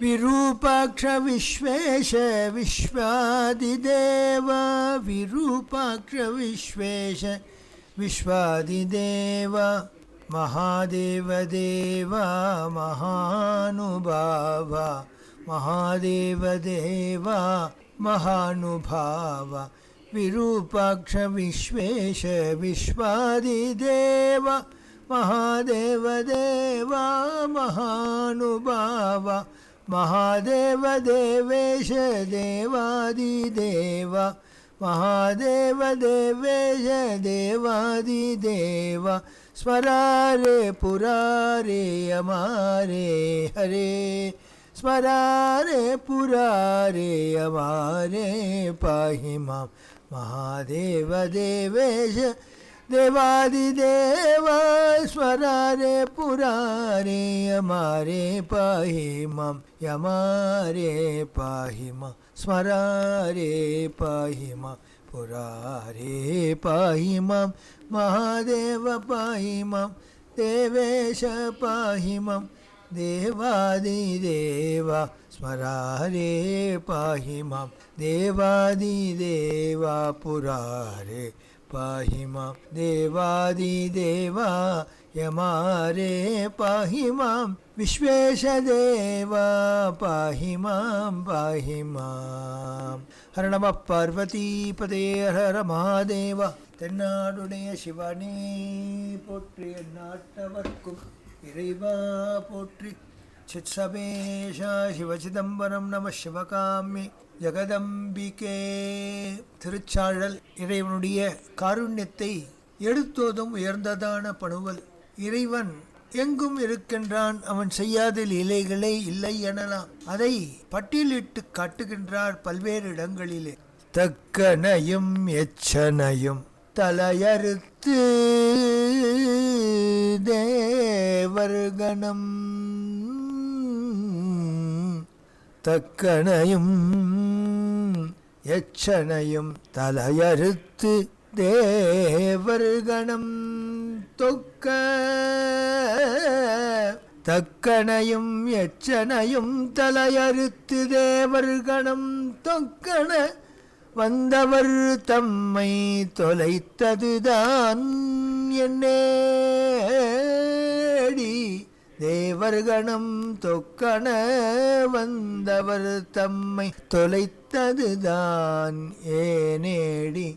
विरूपाक्ष विश्वेश विश्वादिदेव, विरूपाक्ष विश्वेश विश्वादिदेव महादेवदेव महानुभाव महादेवदेव महानुभाव, विरूपाक्ष विश्वेश विश्वादिदेव महादेवदेव महानुभाव महादेवदेवेश देवादिदेव महादेवदेवेश देवादिदेव स्मरारे पुरारे अमारे हरे। स्मरारे पुरारे अमारे पाहि माँ महादेवदेवेश देवादिदेव स्वरारे पुरारे यमारे पाहि माँ यमारे पाहि माँ स्मरारे पाहि माँ पुरारे पाहि माँ महादेव पाहि माँ देवेश पाहि माँ देवादिदेव स्मरारे पाहि माँ देवादिदेव पुरारे पाहि मां देवादिदेवा यमारे पाहि मां विश्वेशदेव पाहि मां पाहि मां हर नमः பார்வதிபதே ஹர மகாதேவ தென்னாடுடைய சிவனே போற்றி நாட்டவர்க்கும் இறைவா போற்றி சித்சபேஷா சிவசிதம்பரம் நம சிவகாமி ஜெகதம்பிகே. திருச்சாழல் இறைவனுடைய காருண்யத்தை எடுத்தோதும் உயர்ந்ததான பணுவல். இறைவன் எங்கும் இருக்கின்றான் அவன் செய்யாத இலைகளே இல்லை எனலாம். அதை பட்டியலிட்டு காட்டுகின்றார் பல்வேறு இடங்களிலே. தக்கனையும் எச்சனையும் தலையறுத்து தேவர்கணம். தக்கனையும் எச்சனையும் தலையறுத்து தேவர்கணம் தொக்க தக்கனையும் எச்சனையும் தலையறுத்து தேவர்கணம் தொக்கன வந்தவர் தம்மை தொலைத்ததுதான் என்னேடி. தேவர்கணம் தொக்கண வந்தவர் தம்மை தொலைத்ததுதான் ஏனேடி?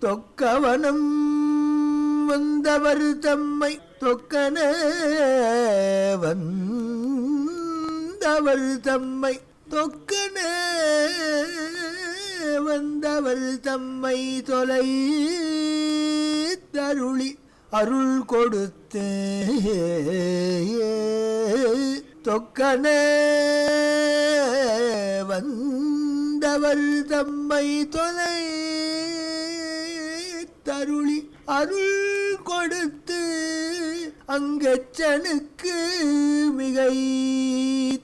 தொக்கவனம் வந்தவர் தம்மை தொக்கன வந்தவர் தம்மை தொக்கன வந்தவர் தம்மை தொலை தருளி அருள் கொடுத்து தொக்கனே வந்தவர் தம்மை தொலை தருளி அருள் கொடுத்து அங்கச்சனுக்கு மிகை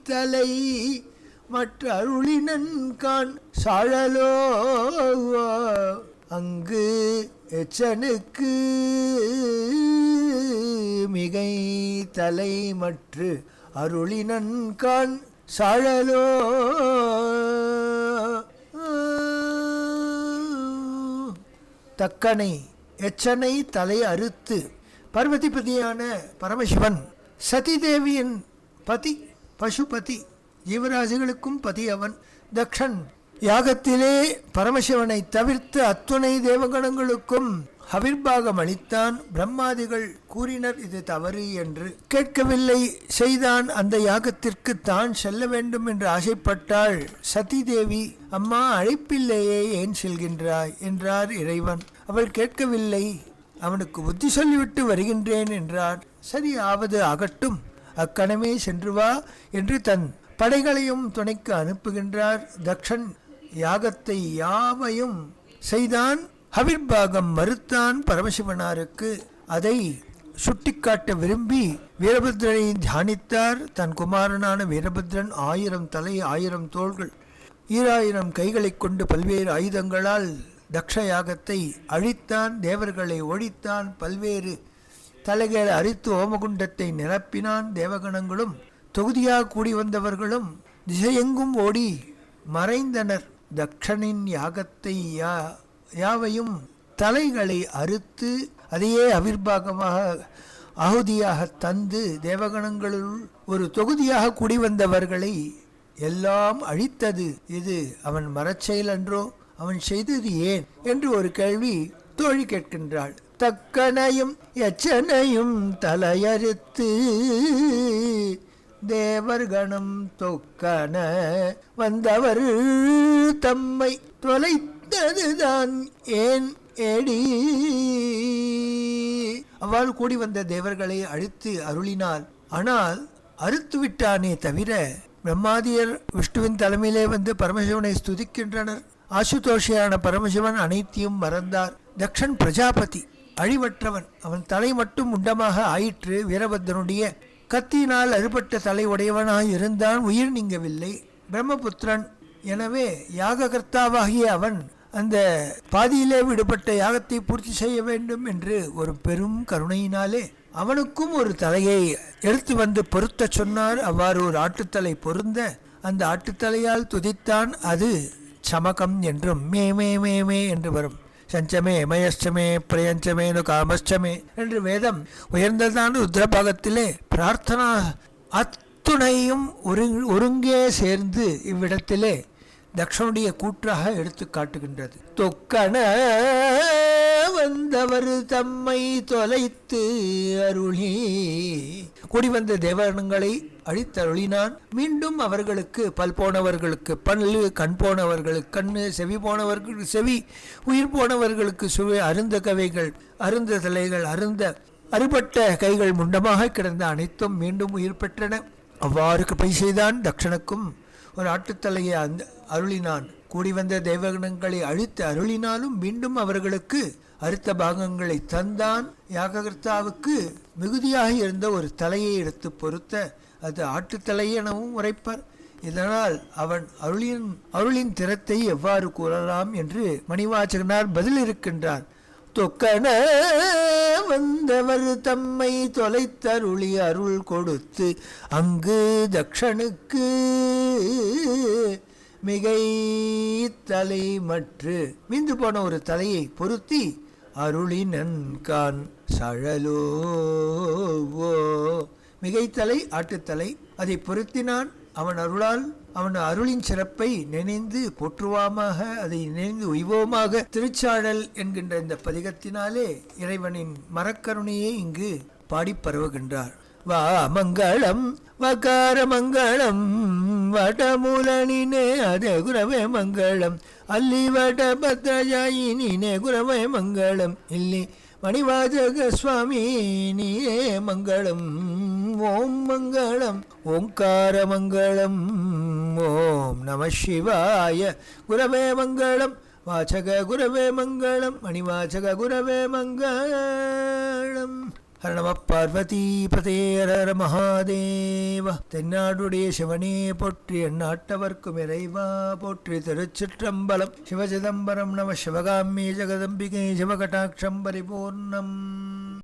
தலை மற்ற அருளினன் கான் சாழலோ அங்கு எச்சனுக்கு மிகை தலை மற்று அருளினன் கான் சாழலோ. தக்கனை எச்சனை தலை அறுத்து பர்வதிபதியான பரமசிவன் சதிதேவியின் பதி பசுபதி ஜீவராசிகளுக்கும் பதி அவன் தக்ஷன் யாகத்திலே பரமசிவனை தவிர்த்து அத்துணை தேவகணங்களுக்கும் ஹவிர்பாகம் அளித்தான் பிரம்மாதிகள் கூறினர் இது தவறு என்று. கேட்கவில்லை செய்தான் அந்த யாகத்திற்கு தான் செல்ல வேண்டும் என்று ஆசைப்பட்டாள். சதி தேவி அம்மா அழைப்பில்லையே ஏன் செல்கின்றாய்? என்றார் இறைவன். அவள் கேட்கவில்லை அவனுக்கு புத்தி சொல்லிவிட்டு வருகின்றேன் என்றார். சரி ஆவது ஆகட்டும் அக்கணமே சென்று வா என்று தன் படைகளையும் துணைக்கு அனுப்புகின்றார். தக்ஷன் யாகத்தை யாவையும் செய்தான் ஹவிர்பாகம் மறுத்தான் பரமசிவனாருக்கு. அதை சுட்டிக்காட்ட விரும்பி வீரபத்ரனை தியானித்தார். தன் குமாரனான வீரபத்ரன் ஆயிரம் தலை ஆயிரம் தோள்கள் ஈராயிரம் கைகளைக் கொண்டு பல்வேறு ஆயுதங்களால் தக்ஷ யாகத்தை அழித்தான் தேவர்களை ஒழித்தான் பல்வேறு தலைகள் அரித்து ஓமகுண்டத்தை நிரப்பினான். தேவகணங்களும் தொகுதியாக கூடி வந்தவர்களும் திசையெங்கும் ஓடி மறைந்தனர். தக்ஷனின் யாகத்தை யா யாவையும் தலைகளை அறுத்து அதையே அவிர்வாகமாக அகுதியாக தந்து தேவகணங்களுள் ஒரு தொகுதியாக குடிவந்தவர்களை எல்லாம் அழித்தது. இது அவன் மரச்செயல் அன்றோ? அவன் செய்தது ஏன்? என்று ஒரு கேள்வி தோழி கேட்கின்றாள். தக்கனையும் எச்சனையும் தலையறுத்து தேவர்கணம் தொக்கன வந்தவர் தம்மை தொலைத்ததுதான் ஏன் ஏடி? அவ்வாறு கூடி வந்த தேவர்களை அழித்து அருளினாள். ஆனால் அறுத்து விட்டானே தவிர பிரம்மாதியர் விஷ்ணுவின் தலைமையிலே வந்து பரமசிவனை ஸ்துதிக்கின்றனர். ஆசுதோஷியான பரமசிவன் அனைத்தையும் மறந்தார். தக்ஷன் பிரஜாபதி அழிவற்றவன். அவன் தலை மட்டும் உண்டமாக ஆயிற்று வீரபத்ரனுடைய கத்தியினால் அறுபட்ட தலை உடையவனாய் இருந்தான் உயிர் நீங்கவில்லை. பிரம்மபுத்திரன். எனவே யாககர்த்தாவாகிய அவன் அந்த பாதியிலே விடுபட்ட யாகத்தை பூர்த்தி செய்ய வேண்டும் என்று ஒரு பெரும் கருணையினாலே அவனுக்கும் ஒரு தலையை எடுத்து வந்து பொருத்த சொன்னார். அவ்வாறு ஒரு ஆட்டுத்தலை பொருந்த அந்த ஆட்டுத்தலையால் துதித்தான். அது சமகம் என்றும் மே மே மே மே என்று வரும். சஞ்சமே மயஷ்டமே பிரயஞ்சமேனு காமஷ்டமே என்று வேதம் உயர்ந்ததான ருத்ரபாகத்திலே பிரார்த்தனா அத்துணையும் ஒரு ஒருங்கே சேர்ந்து இவ்விடத்திலே தக்ஷனுடைய கூற்றாக எடுத்து காட்டுகின்றது. தொக்கண வந்தவர் தம்மை தொலைத்து அருளி கூடிவந்த தேவனங்களை அழித்தருளினான். மீண்டும் அவர்களுக்கு பல் போனவர்களுக்கு பல்லு கண் போனவர்களுக்கு கண்ணு செவி போனவர்களுக்கு செவி உயிர் போனவர்களுக்கு சுவை அருந்த கவைகள் அருந்த தலைகள் அருந்த அறுபட்ட கைகள் முண்டமாக கிடந்த அனைத்தும் மீண்டும் உயிர் பெற்றன. அவ்வாறு கிருபை செய்தான் தக்ஷனுக்கும் ஒரு ஆட்டுத்தலையை அந்த அருளினான். கூடி வந்த தேவகணங்களை அழித்து அருளினாலும் மீண்டும் அவர்களுக்கு அறுத்த பாகங்களை தந்தான். யாககர்த்தாவுக்கு மிகுதியாக இருந்த ஒரு தலையை எடுத்து பொருத்த அது ஆட்டுத்தலை எனவும் உரைப்பார். இதனால் அவன் அருளின் அருளின் திறத்தை எவ்வாறு கூறலாம் என்று மணிவாச்சகனார் பதில் இருக்கின்றார். தொக்கன வந்தவர் தம்மை தொலைத்தருளி அருள் கொடுத்து அங்கு தக்ஷனுக்கு மிகை தலை மற்று. மீந்து போன ஒரு தலையை பொருத்தி அருளினன் கான் சழலோ மிகைத்தலை ஆட்டுத்தலை அதை பொருத்தினான் அவன் அருளால் அவன் அருளின் சிறப்பை நினைந்து போற்றுவாமாக அதை நினைந்து உய்வோமாக திருச்சாடல் என்கின்ற இந்த பதிகத்தினாலே இறைவனின் மரக்கருணையை இங்கு பாடிப் பரவுகின்றார். வா மங்களம் வகார மங்களம் வடமூலனினே அதே குரவே மங்களம். அல்லி வட பத்ரஜாயினே குரவே மங்களம். இல்லி மணிவாஜக சுவாமி நீயே மங்களம். ஓம் மங்களம். ஓங்கார மங்களம். ஓம் நம சிவாய குரவே மங்களம். வாசக குரவே மங்களம். மணிவாசக குரவே மங்களம். ஹர நம பார்வதி பதேரர மகாதேவ. தென்னாடுடைய சிவனே போற்றி எந்நாட்டவர்க்கும் இறைவா போற்றி. திருச்சிற்றம்பலம் சிவசிதம்பரம் நம சிவகாமி ஜெகதம்பிகை சிவகடாட்சம் பரிபூர்ணம்.